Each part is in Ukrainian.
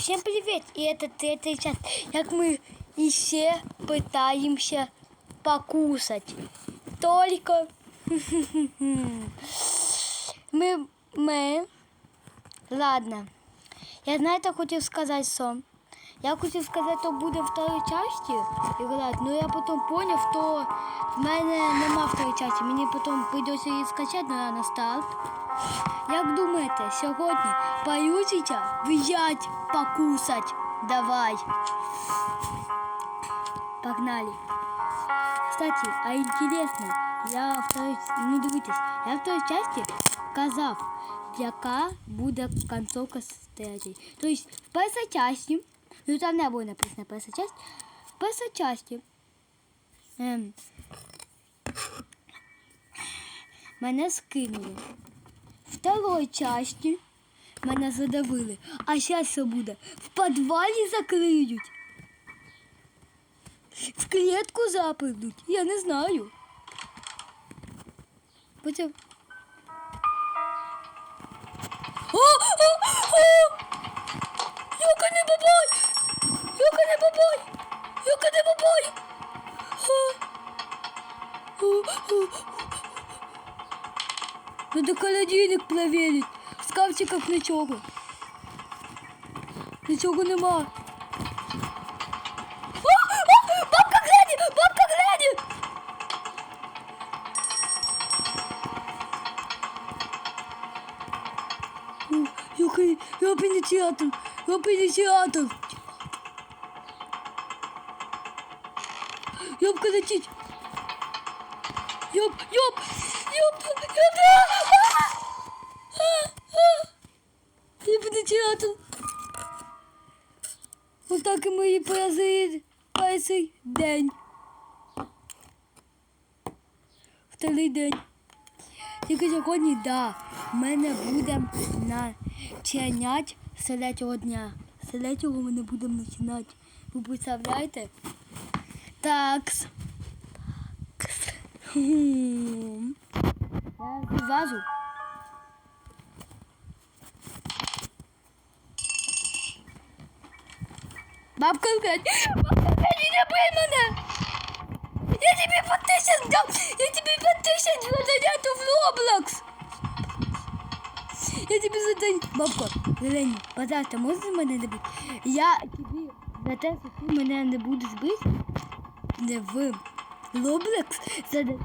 Всем привет! И это третья часть, как мы еще пытаемся покусать. Только мы, мы, ладно. Я знаю, что хотел сказать сон. Я хотів сказати, що буде второї часті грати, але я потім зрозумів, що в мене нема второї часті. Мені потім прийдеться її скачати на, на старт. Як думаєте, сьогодні получиться взять, покусать? Давай. Погнали. Кстати, а интересно, я второй, ну дивитесь, я в той часті казав, яка буде концовка стратегії. Тобто в першій часті, ну там не буде написано перша часть, в першій часті ем, мене скинули. Второй часті мене задавили, а зараз що буде? В підвалі закриють. В клітку запрыгнуть, я не знаю. Потім... О, о! холодильник проверить. В шкафчиках нічого. Нічого нема. О, о, бабка Гренні! Бабка Гренні! О, Юка, я пенетратор! Я пенетратор! Ёбка летить! Ёб, ёб, ёб, ёб, а! А, Я пенетратор! Отак і мої паразити перший день. Вторий день. Тільки сьогодні, да, в мене буде начинять з третього дня. З третього ми не будемо починати. Ви представляєте? Такс. Вазу. Бабка Гань, бабка Гань, не бий мене! Я тебе по тисяч дам! Я тебе по тисяч задаю в Roblox! Я тебе задаю... Бабка, Лені, пожалуйста, можеш мене не бити? Я тобі за те, що ти мене не будеш бити, не в Roblox задаю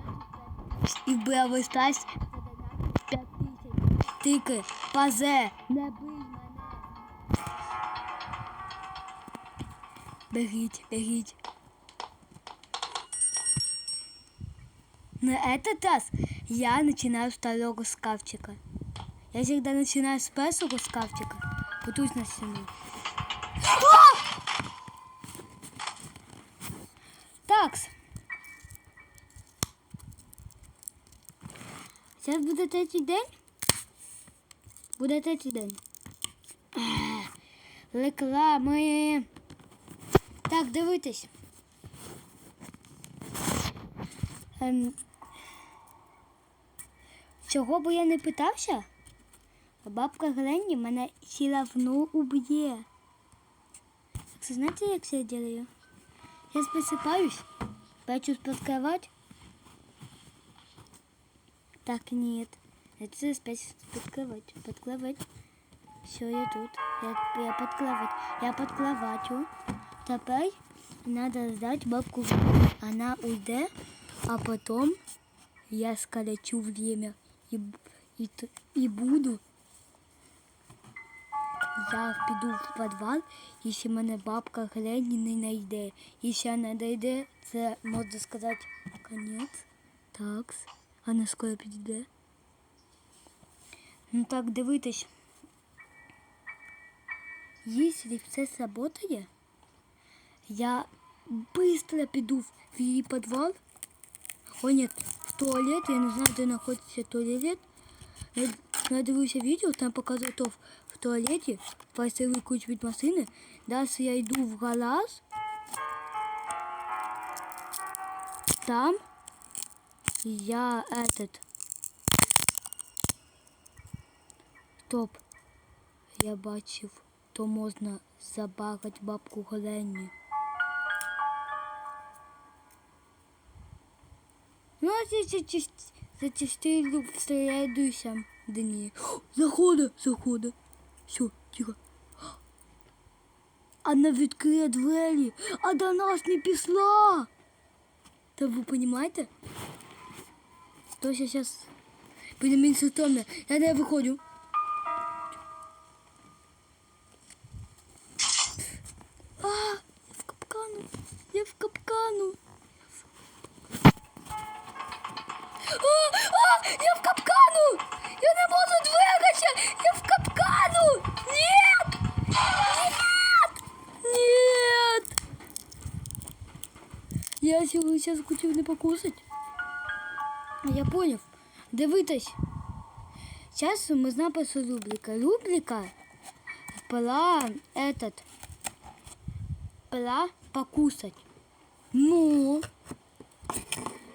і в Бравл Старс 5 тисяч. Тільки, пазе, не бий Мене. Беріть, беріть. На этот раз я начинаю с второго шкафчика. Я всегда начинаю с первого шкафчика. Вот тут на стену. Такс. Зараз буде третій день. Буде третій день. Реклами. Так, дивитесь. Ем, чого б я не питався? Бабка Гленні мене все равно уб'є. Це знаєте, як це я делаю? Я просыпаюсь, бачу под кровать. Так, нет. Это спать под кровать. Все, я тут. Я, я под. Я под. Теперь надо ждать бабку. Она уйдет, а потом я скорочу время и, и, и буду. Я піду в підвал, якщо мене бабка Гренні не знайде. Якщо не знайде, це можна сказати конець. Так, вона скоро підійде. Ну так, дивитись. Якщо все сработає, я быстро піду в її підвал. О, нет, в туалет. Я не знаю, де знаходиться туалет. Я надивився відео, там показує то в, туалеті, пайсовий ключ від машини. Далі я йду в гараж. Там я этот... Стоп. Я бачив то можна забагати бабку Гленні. Ну, а я зачис- зачастую всередуся до неї. Заходи, заходи. Все, тихо. Она відкриє двері, а до нас не пішла. Та ви розумієте? То зараз буде мені сутомне. Я не виходжу. Я в капкану! Я не можу двигатися! Я в капкану! Нет! Нет! Нет! Я сейчас хотів не покусать. Я понял. Дивитесь. Мы знаем про Рублика. Рублика была этот была покусать. Ну,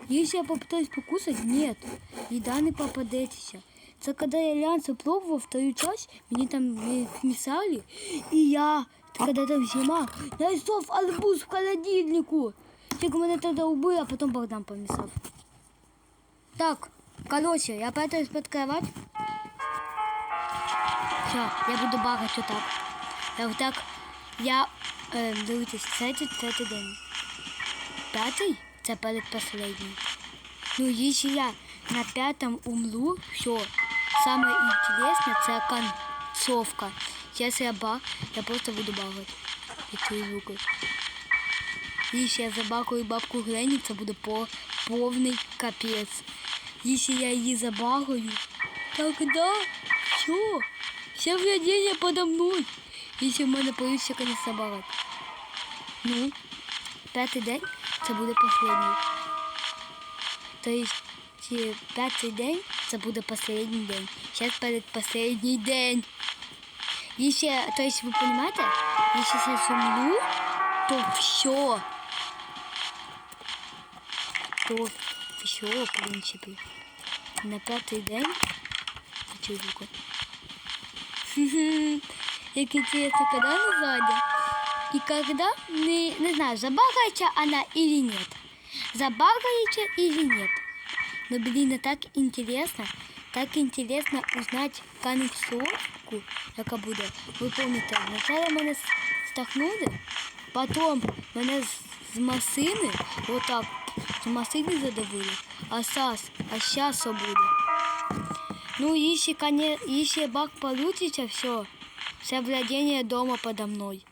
если я попытаюсь покусать, нет, еда не попадется. Це коли я лянцю пробував вторую часть, мені там е, писали, і я, коли там зима, знайшов арбуз в холодильнику. Тільки мене тоді убили, а потім Богдан помісав. Так, короче, я пытаюсь под кровать. Все, я буду багать отак. Я отак, я, е, дивитесь, третій, третій день. П'ятий – Це передпоследній. Ну, если я на пятом умру, все. Самое интересное – это концовка. Сейчас я ба, я просто буду багать. Звуки. Если я забагаю бабку Гренни, це буде по повний капець. Если я її забагаю, тогда все. Все владение подо мной. Если в мене появиться конец забагати. Ну, п'ятий день це буде останній. Тобто п'ятий день це буде останній день. Зараз перед останній день. Якщо, то есть ви розумієте, якщо я сумлю, то все. То все, в принципі. На п'ятий день. Хочу звуку. Як интересно, когда она сзади. И когда, не, не знаю, забагается она или нет. Забагается или нет. Но, блин, так интересно. Так интересно узнать концовку, яка буде. Ви пам'ятаєте, вначале мене с- стахнули, потім мене з, з машини, отак, з машини задавили, а сас, а сейчас що буде. Ну, если, коне, если баг получится, все, все владение дома подо мной.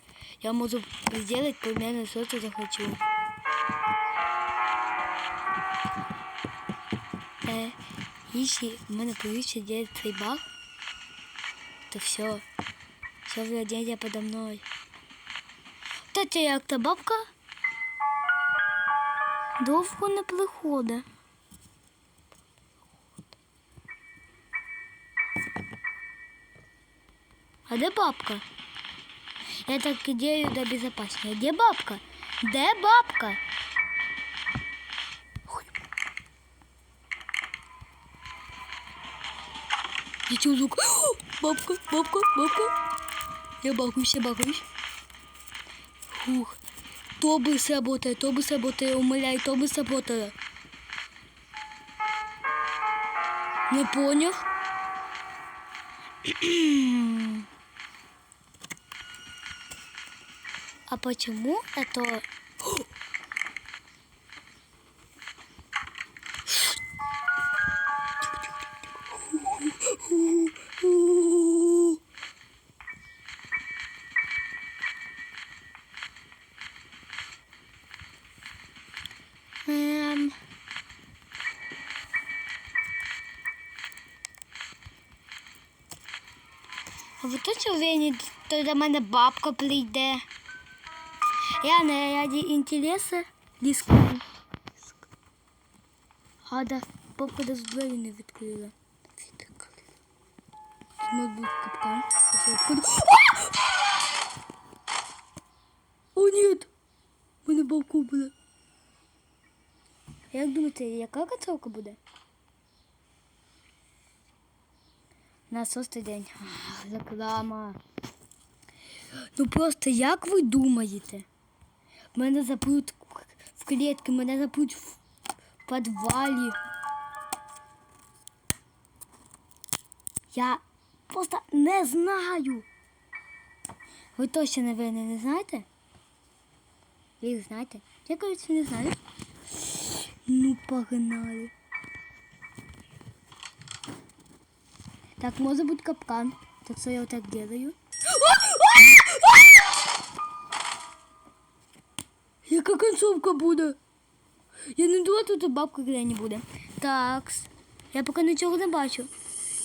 Я могу сделать примерно все, что захочу. Э, если в мене получится делать цей баг, то все, все владение подо мной. Кстати, як та бабка довго не приходить. А де бабка? Я так идею до безопаснее. Где бабка? Де бабка? Ой. Я чё, звук? Бабка, бабка, бабка. Я багаюсь, я багаюсь. Фух. То бы сработает, то бы сработает, умоляю, то бы сработало. Не понял? А почему это... Эм... А ви точно уверені, то до мене бабка прийде? Я не раді інтересу рискую. Гада, бабка даже двері не відкрила. Відкрила. Тут ноутбук капкан. Це откуда? А! О, нет! У мене бабка буде. Як думаєте, яка концовка буде? На шостий день. Ах, Реклама. Ну просто як ви думаєте? Мене запруть в клітки, мене запруть в підвалі. Я просто не знаю. Ви точно, напевно, не знаєте? Ви їх знаєте? Я, коротше, не знаю. Ну, погнали. Так, може бути капкан. Так що я вот так делаю. Яка концовка буде? Я не думала, тут бабка Грені буде. Так, я поки нічого не бачу.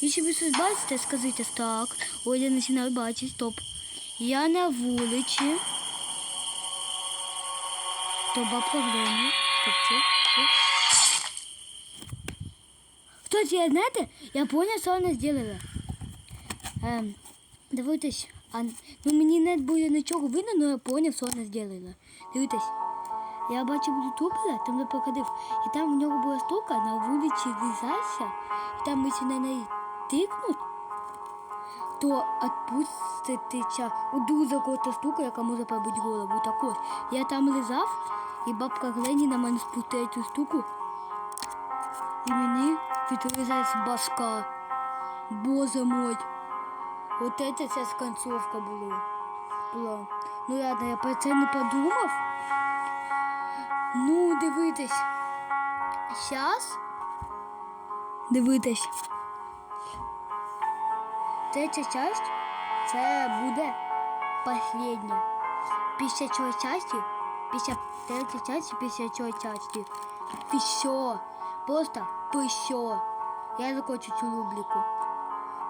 Якщо ви щось бачите, скажіть так. Ой, я починаю бачити, стоп. Я на вулиці. То бабка Грені. Стоп, це, це. Кстати, я, знаєте, я понял, що вона зробила. Ем, дивитесь, А, ну мені не буде нічого видно, але я поняв, що вона зробила. Дивитесь, я буду тупила, там де проходив, і там в нього була штука на вулиці лизався, і там якщо на неї тикнуть, то відпуститься дуже кота штука, яка може побити голову. Так ось, я там лизав, і бабка Глені на мене спустила цю штуку, і мені відрізається башка. Боже мой. Вот это сейчас концовка була. була. Ну ладно, я про це не подумав. Ну, дивитись. Зараз. Дивитись. Третя часть це буде последня. Після цієї часті, після третьої часті, після цієї часті. Все. Просто все. Я закончу цю рубрику.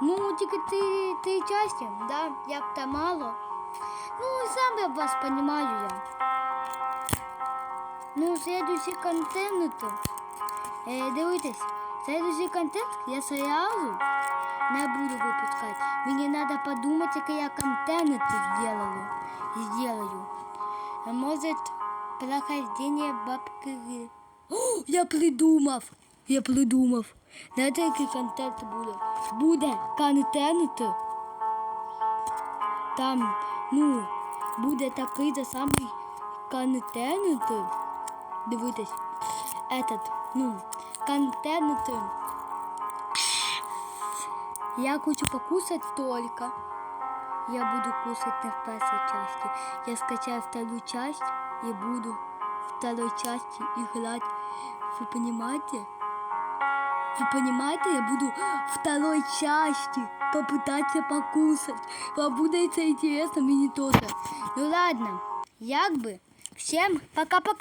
Ну, тільки ти, ти часті, да? Як то мало. Ну, сам я вас понимаю я. Ну, следующий контент. Е, дивитесь, следующий контент я сразу не буду випускати. Мені треба подумати, який я контент сделаю. Сделаю. А Может, прохождение бабки. Гри- О, я придумав. Я придумав. Знаєте, який контент буде? Буде контент. Там, ну, буде такий же самий контент. Дивитесь. Этот, ну, контент. Я хочу покусать только. Я буду кусать на первой части. Я скачаю вторую часть и буду второй части играть. Вы понимаете? Вы понимаете, я буду второй части попытаться покусать. Вам будет интересно, мне тоже. Ну ладно, як бы. Всем пока-пока.